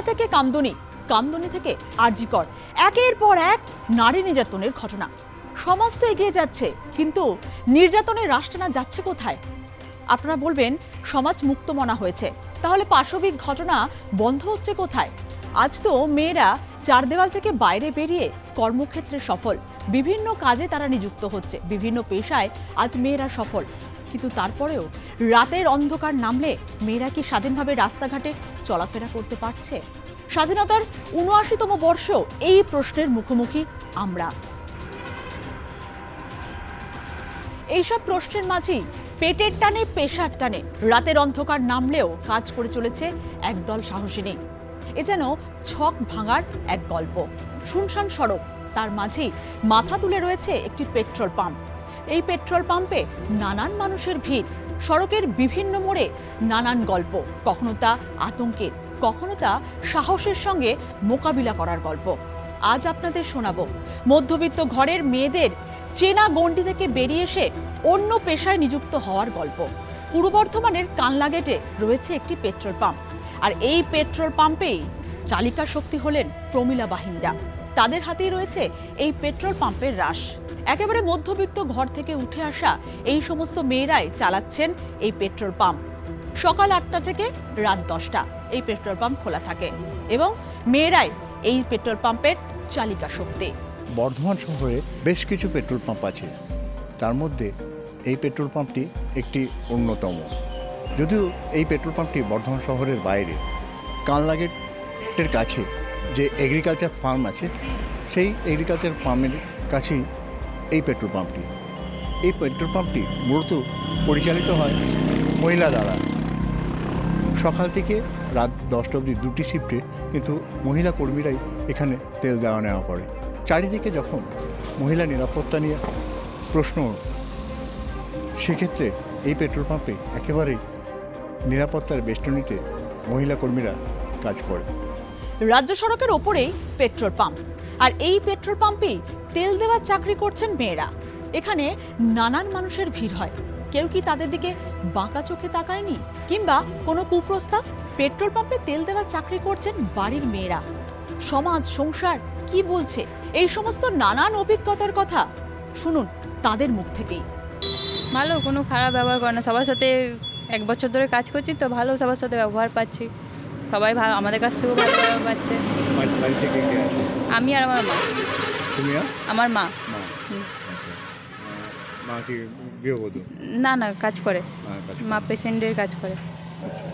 নির্ভয়া থেকে কামদুনি কামদুনি থেকে আরজিকর। একের পর এক নারী নির্যাতনের ঘটনা। সমাজ তো এগিয়ে যাচ্ছে, কিন্তু নির্যাতনের রাষ্ট্রানা যাচ্ছে কোথায়? আপনারা বলবেন, সমাজ মুক্ত মনা হয়েছে। তাহলে পাশবিক ঘটনা বন্ধ হচ্ছে কোথায়? আজ তো মেয়েরা চার দেওয়াল থেকে বাইরে বেরিয়ে কর্মক্ষেত্রে সফল। বিভিন্ন কাজে তারা নিযুক্ত হচ্ছে, বিভিন্ন পেশায় আজ মেয়েরা সফল। কিন্তু তারপরেও রাতের অন্ধকার নামলে মেয়েরা কি স্বাধীনভাবে রাস্তাঘাটে চলাফেরা করতে পারছে? স্বাধীনতার উনআশিতম বর্ষ এই প্রশ্নের মুখোমুখি আমরা। এইসব প্রশ্নের মাঝেই পেটের টানে, পেশার টানে, রাতের অন্ধকার নামলেও কাজ করে চলেছে একদল সাহসিনী। এ যেন ছক ভাঙার এক গল্প। শুনশান সড়ক, তার মাঝেই মাথা তুলে রয়েছে একটি পেট্রোল পাম্প। এই পেট্রোল পাম্পে নানান মানুষের ভিড়, সড়কের বিভিন্ন মোড়ে নানান গল্প, কখনো তা আতঙ্কের কখনো তা সাহসের সঙ্গে মোকাবিলা করার গল্প। আজ আপনাদের শোনাবো। মধ্যবিত্ত ঘরের মেয়েদের চেনা গণ্ডি থেকে বেরিয়ে এসে অন্য পেশায় নিযুক্ত হওয়ার গল্প। পূর্ব বর্ধমানের কানলা গেটে রয়েছে একটি পেট্রোল পাম্প। আর এই পেট্রোল পাম্পেই চালিকা শক্তি হলেন প্রমিলা বাহিনীরা। তাদের হাতেই রয়েছে এই পেট্রোল পাম্পের রাশ। একেবারে মধ্যবিত্ত ঘর থেকে উঠে আসা এই সমস্ত মেয়েরাই চালাচ্ছেন এই পেট্রোল পাম্প। সকাল আটটা থেকে রাত দশটা এই পেট্রোল পাম্প খোলা থাকে এবং মেয়েরাই এই পেট্রোল পাম্পের চালিকা শক্তি। বর্ধমান শহরে বেশ কিছু পেট্রোল পাম্প আছে। তার মধ্যে এই পেট্রোল পাম্পটি একটি অন্যতম। যদিও এই পেট্রোল পাম্পটি বর্ধমান শহরের বাইরে, কানলাগেটের কাছে যে এগ্রিকালচার ফার্ম আছে, সেই এগ্রিকালচার ফার্মের কাছেই এই পেট্রোল পাম্পটি। এই পেট্রোল পাম্পটি মূলত পরিচালিত হয় মহিলা দ্বারা সকাল থেকে রাত দশটা অবধি দুটি শিফটে কিন্তু মহিলা কর্মীরাই এখানে তেল দেওয়া নেওয়া করে। চারিদিকে যখন মহিলা নিরাপত্তা নিয়ে প্রশ্ন সেক্ষেত্রে এই পেট্রোল পাম্পে একেবারেই নিরাপত্তার বেষ্টনীতে মহিলা কর্মীরা কাজ করে। রাজ্য সড়কের ওপরেই পেট্রোল পাম্প আর এই পেট্রোল পাম্পেই তেল দেওয়ার চাকরি করছেন মেয়েরা। এখানে নানান মানুষের ভিড় হয়। কেউ কি তাদের দিকে বাঁকা চোখে তাকায়নি? কিংবা কোনো কুপ্রস্তাব? পেট্রোল পাম্পে তেল দেওয়ার চাকরি করছেন বাড়ির মেয়েরা। সমাজ সংসার কি বলছে? এই সমস্ত নানান অভিজ্ঞতার কথা শুনুন তাদের মুখ থেকেই। ভালো কোনো খারাপ ব্যবহার করে না। সবার সাথে এক বছর ধরে কাজ করছি তো ভালো সবার সাথে ব্যবহার পাচ্ছি। সবাই ভালো আমাদের কাছ থেকেও ভালো ব্যবহার পাচ্ছে? আমি আর আমার মা। আমার মা। মা কি গৃহবধূ? না না কাজ করে। মা পেশেন্টের কাজ করে। আচ্ছা।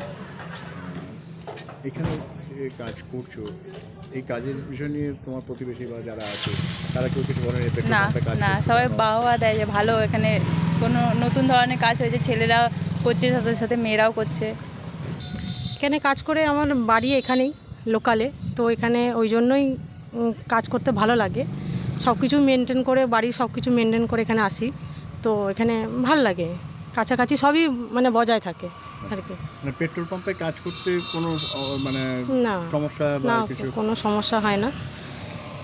এখানে কাজ করছ এই কাজের বিষয় নিয়ে তোমার প্রতিবেশী বা যারা আছে তারা কেউ কিছু বলে না না সবাই বাহবা দেয় যে ভালো এখানে কোনো নতুন ধরনের কাজ হয়েছে ছেলেরা করছে সাথে সাথে মেয়েরাও করছে। এখানে কাজ করে আমার বাড়ি এখানেই লোকালে তো এখানে ওই জন্যই কাজ করতে ভালো লাগে। সব কিছু মেনটেন করে বাড়ি সব কিছু মেনটেন করে এখানে আসি। তো এখানে ভালো লাগে। কাছাকাছি সবই মানে বজায় থাকে আর কি। মানে পেট্রোল পাম্পে কাজ করতে কোনো মানে না। সমস্যা না কোনো সমস্যা হয় না।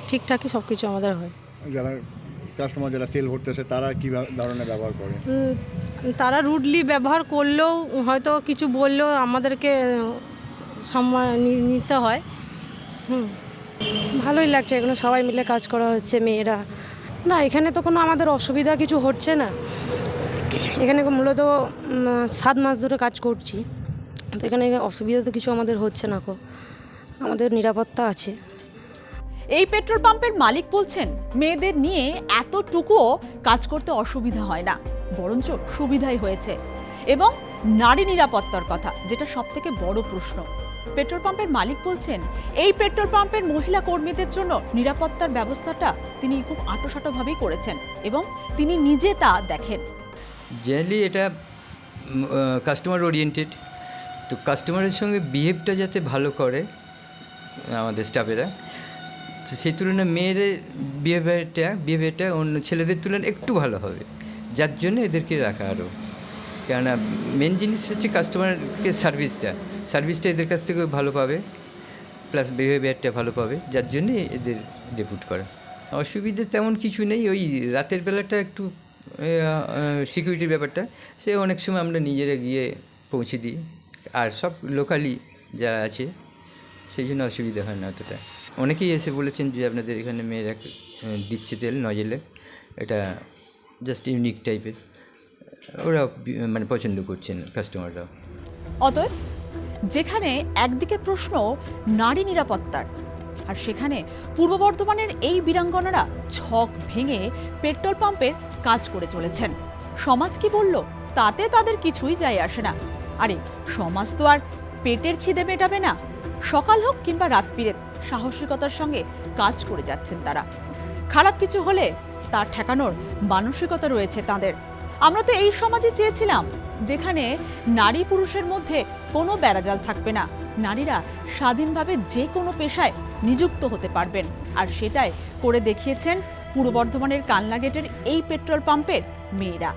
ঠিকঠাকই সব কিছু আমাদের হয়। যারা কাস্টমার যারা তেল ভরতেছে তারা কি ধরনের ব্যবহার করে? তারা রুডলি ব্যবহার করলেও হয়তো কিছু বললেও আমাদেরকে সম্মান নিতে হয়। হুম। ভালোই লাগছে এখানে সবাই মিলে কাজ করা হচ্ছে মেয়েরা। না, এখানে তো কোনো আমাদের অসুবিধা কিছু হচ্ছে না। এখানে মূলত সাত মাস ধরে কাজ করছি। তো এখানে অসুবিধা তো কিছু আমাদের হচ্ছে না কো। আমাদের নিরাপত্তা আছে। এই পেট্রোল পাম্পের মালিক বলছেন, মেয়েদের নিয়ে এতটুকুও কাজ করতে অসুবিধা হয় না। বরঞ্চ সুবিধাই হয়েছে। এবং নারী নিরাপত্তার কথা, যেটা সব থেকে বড় প্রশ্ন। পেট্রোল পাম্পের মালিক বলছেন, এই পেট্রোল পাম্পের মহিলা কর্মীদের জন্য নিরাপত্তার ব্যবস্থাটা তিনি খুব আঁটোসাঁটোভাবেই করেছেন এবং তিনি নিজে তা দেখেন। জেনারেলি এটা কাস্টমার ওরিয়েন্টেড তো কাস্টমারের সঙ্গে বিহেভটা যাতে ভালো করে আমাদের স্টাফেরা সেই তুলনায় মেয়েদের বিহেভিয়ারটা বিহেভিয়ারটা অন্য ছেলেদের তুলনায় একটু ভালো হবে। যার জন্য এদেরকে রাখা আরও কেননা মেন জিনিস হচ্ছে কাস্টমারকে সার্ভিসটা সার্ভিসটা এদের কাছ থেকে ভালো পাবে প্লাস বিহেভিয়ারটা ভালো পাবে, যার জন্যে এদের ডেপুট করা। অসুবিধে তেমন কিছু নেই, ওই রাতের বেলাটা একটু সিকিউরিটির ব্যাপারটা, সে অনেক সময় আমরা নিজেরা গিয়ে পৌঁছে দিই। আর সব লোকালি যারা আছে, সেই জন্য অসুবিধা হয় না অতটা। অনেকেই এসে বলেছেন যে আপনাদের এখানে মেয়েরা দিচ্ছে তেল নজেলে, এটা জাস্ট ইউনিক টাইপের ওরা মানে পছন্দ করছেন কাস্টমাররাও অতএব যেখানে একদিকে প্রশ্ন, নারী নিরাপত্তার। আর সেখানে পূর্ব বর্ধমানের এই বীরাঙ্গনারা ছক ভেঙে পেট্রোল পাম্পের কাজ করে চলেছেন। সমাজ কি বলল, তাতে তাদের কিছুই যায় আসে না। আরে, সমাজ তো আর পেটের খিদে মেটাবে না। সকাল হোক কিংবা রাত পিরেত সাহসিকতার সঙ্গে কাজ করে যাচ্ছেন তারা। খারাপ কিছু হলে তা ঠেকানোর মানসিকতা রয়েছে তাদের। আমরা তো এই সমাজে চেয়েছিলাম, যেখানে নারী পুরুষের মধ্যে কোনো বেড়াজাল থাকবে না। নারীরা স্বাধীনভাবে যে কোনো পেশায় নিযুক্ত হতে পারবেন। আর সেটাই করে দেখিয়েছেন পূর্ব বর্ধমানের কানলা গেটের এই পেট্রোল পাম্পের মেয়েরা।